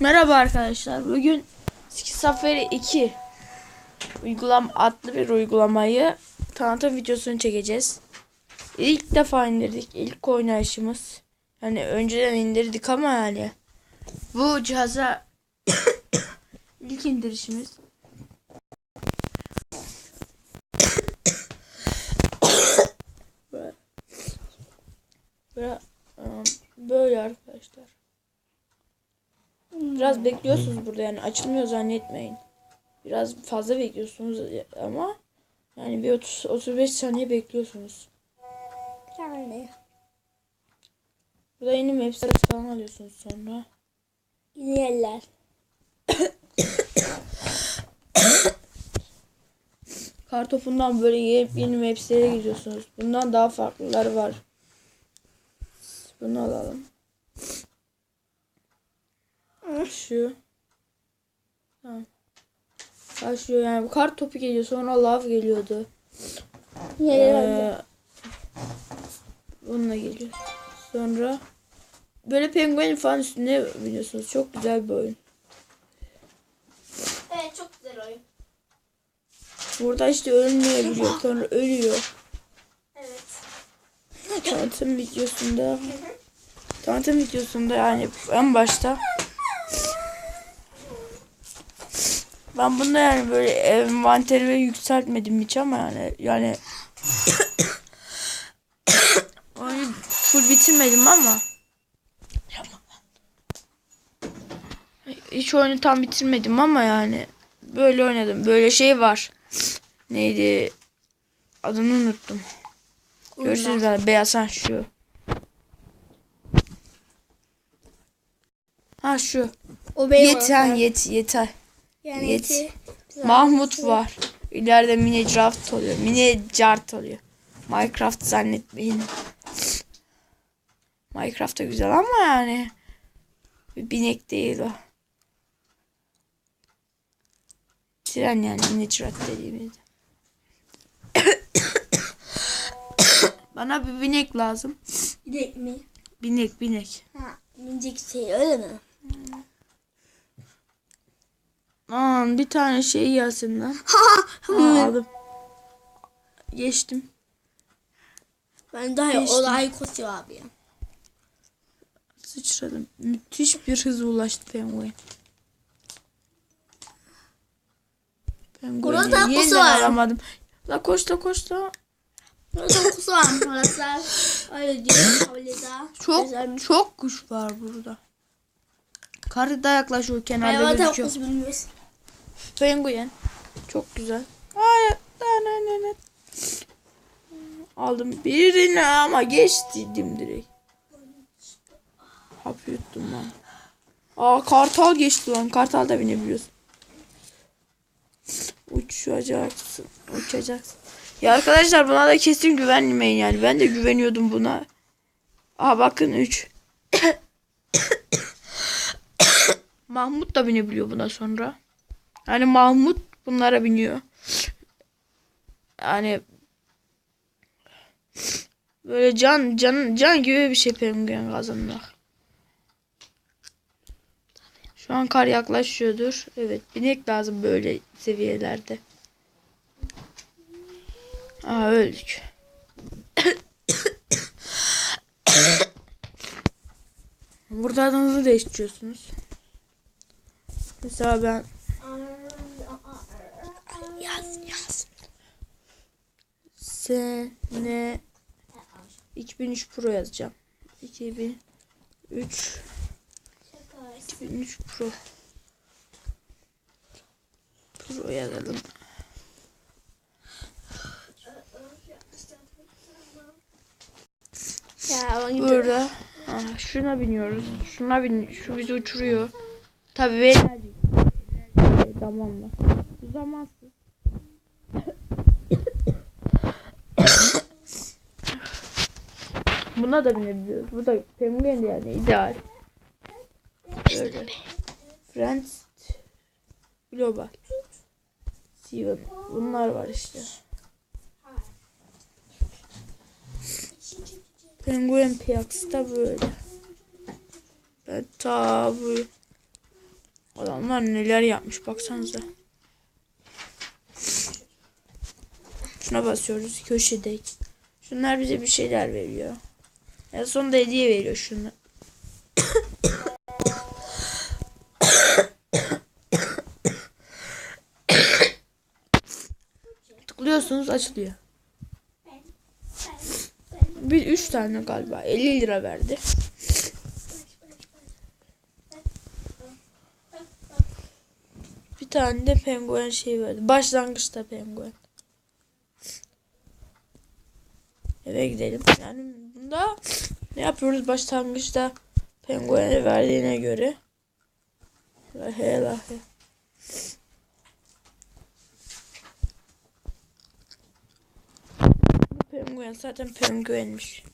Merhaba arkadaşlar. Bugün Skizofreni 2 uygulam adlı bir uygulamayı tanıtım videosunu çekeceğiz. İlk defa indirdik. İlk oynayışımız. Yani önceden indirdik ama yani bu cihaza ilk indirişimiz. Böyle, böyle, ıı, böyle arkadaşlar. Biraz bekliyorsunuz burada yani açılmıyor zannetmeyin. Biraz fazla bekliyorsunuz ama yani bir 30 35 saniye bekliyorsunuz. Yani Burada yeni mapsler falan alıyorsunuz sonra. yeni yerler. Kartopundan böyle yeni, mapslere gidiyorsunuz. Bundan daha farklıları var. Bunu alalım. Şu. Tamam. Başlıyor yani bu kart topu geliyor sonra lav geliyordu. Ee, bununla geliyor. Sonra böyle penguen falan üstünde biliyorsunuz. Çok güzel bir oyun. Evet çok güzel oyun. Burada işte ölmeyebiliyor. Sonra ölüyor. Evet. Tanıtım videosunda tanıtım videosunda yani en başta ben bunda yani böyle envanterimi yükseltmedim hiç ama yani yani oyunu full bitirmedim ama hiç oyunu tam bitirmedim ama yani böyle oynadım. Böyle şey var. Neydi? Adını unuttum. Görüşürüz ben. Beyaz ha şu. Ha şu. O Yeter ortam. yet yeter. Yani yeti. Mahmut var. İleride mini draft oluyor. Mini cart oluyor. Minecraft zannetmeyin. Minecraft da güzel ama yani bir binek değil o. Tren yani mini cart dediğimizde. Bana bir binek lazım. Gidek mi? Binek binek. Ha, minicik şey öyle mi? Aman bir tane şey gelsin lan. Aa, aldım. Geçtim. ben daha Geçtim. o daha iyi koşuyor abi ya. Sıçradım. Müthiş bir hıza ulaştı penguen. Burada Pengueni pusu yeniden var. alamadım. La koş la koş la. Burada kusu var arkadaşlar. Öyle diyor. Çok Güzelmiş. çok kuş var burada. Karı da yaklaşıyor kenarda Hayvata gözüküyor. kusu bilmiyoruz. Penguen. Çok güzel. Aldım birini ama geçtim direkt. Hap yuttum ben. Aa kartal geçti lan. Kartal da binebiliyorsun. Uçacaksın. Uçacaksın. Ya arkadaşlar buna da kesin güvenmeyin yani. Ben de güveniyordum buna. Aa bakın 3. Mahmut da binebiliyor buna sonra. Yani Mahmut bunlara biniyor. Yani böyle can can can gibi bir şey penguen kazanmak. Şu an kar yaklaşıyordur. Evet binek lazım böyle seviyelerde. Aa öldük. Burada adınızı değiştiriyorsunuz. Mesela ben Yaz yaz. sene 2003 Pro yazacağım. 2003 2003 Pro Pro yazalım. Ya. Burada Aa, şuna biniyoruz. Şuna bin şu bizi uçuruyor. Tabii. Enerji zamanla. Zamansız. Buna da binebiliyoruz. Bu da penguen yani ideal. Böyle. Friends Global. Steven. Bunlar var işte. Penguin Piax da böyle. Ben ta bu Adamlar neler yapmış baksanıza. Şuna basıyoruz köşede. Şunlar bize bir şeyler veriyor. En son da hediye veriyor şunu. Tıklıyorsunuz açılıyor. Bir üç tane galiba 50 lira verdi. Bir tane de penguen şey verdi. Başlangıçta penguen. Eve gidelim. Yani bunda ne yapıyoruz başlangıçta pengueni verdiğine göre. Lahe lahe. Penguen zaten penguenmiş.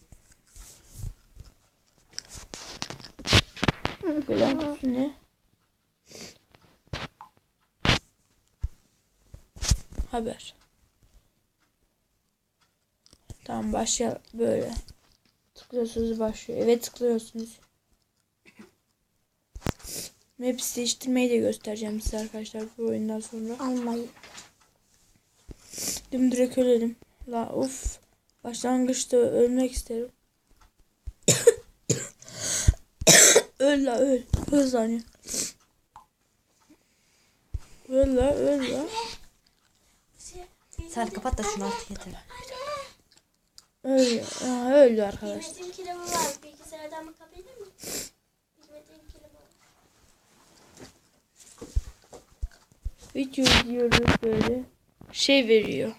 Kutu ne? Haber. Tamam başla böyle. Tıklıyorsunuz başlıyor. Evet tıklıyorsunuz. Maps değiştirmeyi de göstereceğim size arkadaşlar bu oyundan sonra. Almayı. Dim direkt ölelim. La of. Başlangıçta ölmek isterim. öl la öl. Hızlanıyor. Öl la öl la. Sen kapat da şunu artık yeter. Öl. Ha, öldü arkadaşlar. Bilmediğim kelime var. Bilgisayardan bakabilir mi? Bilmediğim var. Video izliyoruz böyle. Şey veriyor.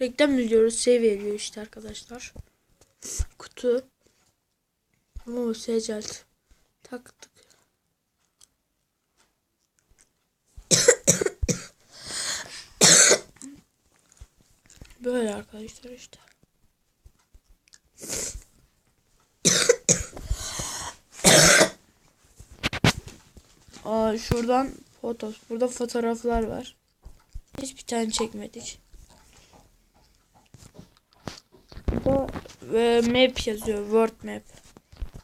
Reklam izliyoruz. Şey veriyor işte arkadaşlar. Kutu. Oo secelt. Taktık. Böyle arkadaşlar işte. Aa şuradan fotos. Burada fotoğraflar var. Hiçbir tane çekmedik. Burada e, map yazıyor. World map.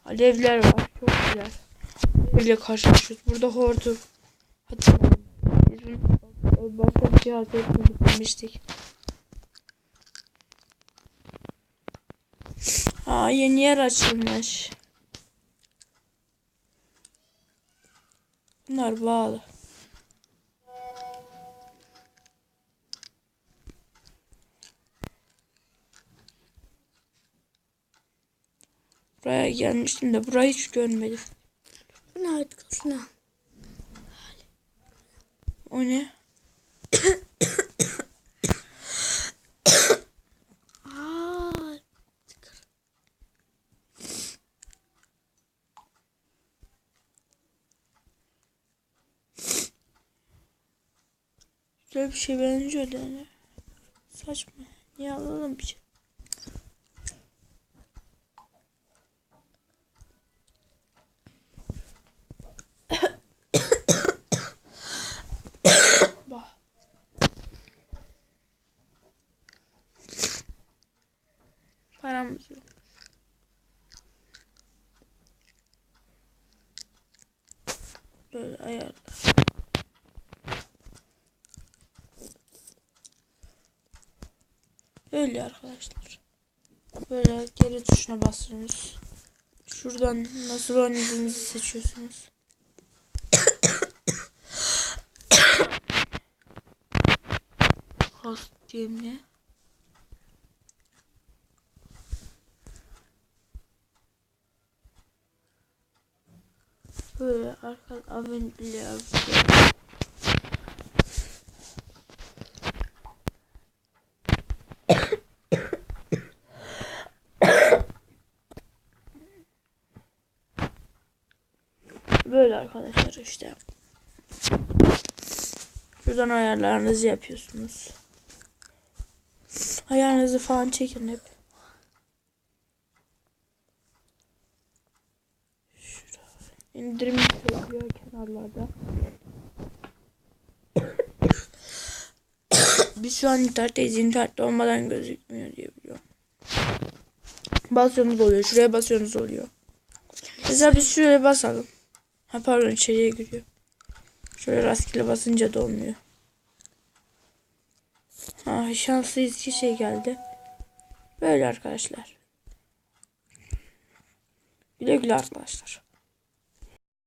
Alevler var. Çok güzel. Böyle karşılaşıyoruz. Burada hortum. Hatırlayın. Biz bunu başka bir şey hatırlamıştık. Aa yeni yer açılmış. Bunlar bağlı. Buraya gelmiştim de burayı hiç görmedim. Bu ne? Şuna. O ne? Güzel bir şey benziyor da ne? Saçma. Niye alalım bir şey? Paramız yok. Böyle ayarlar. Öyle arkadaşlar. Böyle geri tuşuna basıyorsunuz. Şuradan nasıl oynadığınızı seçiyorsunuz. Host diyeyim ne? Böyle arka abone Böyle arkadaşlar işte. Şuradan ayarlarınızı yapıyorsunuz. Ayarınızı falan çekin hep. İndirim yapıyor kenarlarda. Biz şu an internetteyiz. İnternette olmadan gözükmüyor diye biliyorum. Basıyorsunuz oluyor. Şuraya basıyorsunuz oluyor. Mesela biz şuraya basalım. Ha pardon içeriye giriyor. Şöyle rastgele basınca da olmuyor. Ha şanslı iki şey geldi. Böyle arkadaşlar. Güle güle arkadaşlar.